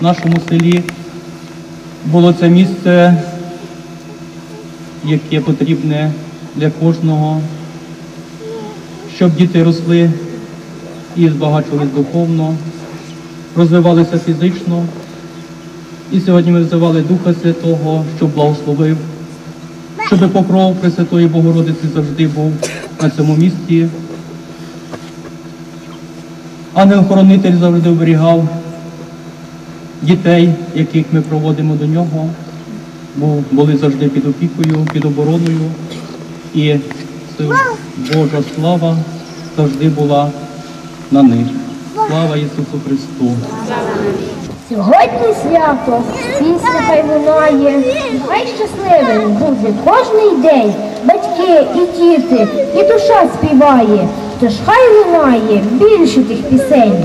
в нашому селі було це місце, яке потрібне для кожного, щоб діти росли і збагачувались духовно, розвивалися фізично. І сьогодні ми взивали Духа Святого, щоб благословив, щоб покров Пресвятої Богородиці завжди був на цьому місці. Ангел-хоронитель завжди оберігав дітей, яких ми проводимо до нього, бо були завжди під опікою, під обороною. І Божа слава завжди була на них. Слава Ісусу Христу! Сьогодні свято, пісня хай хай щасливим буде кожний день, батьки і діти, і душа співає, тож хай лунає більше тих пісень.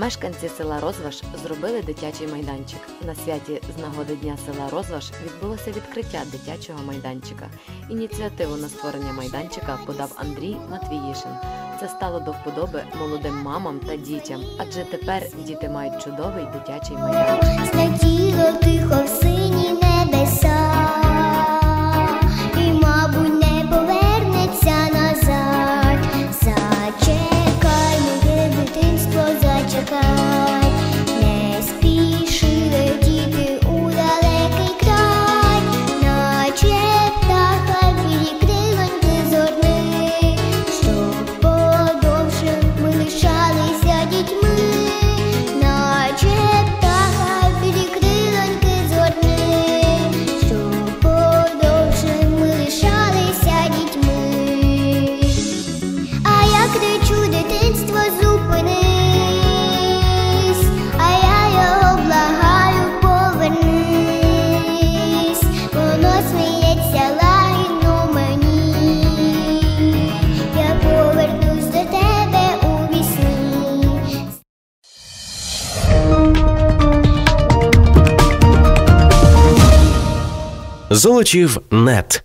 Мешканці села Розваш зробили дитячий майданчик. На святі з нагоди Дня села Розваш відбулося відкриття дитячого майданчика. Ініціативу на створення майданчика подав Андрій Матвіїшин. Це стало до вподоби молодим мамам та дітям, адже тепер діти мають чудовий дитячий майданчик. Золочів нет.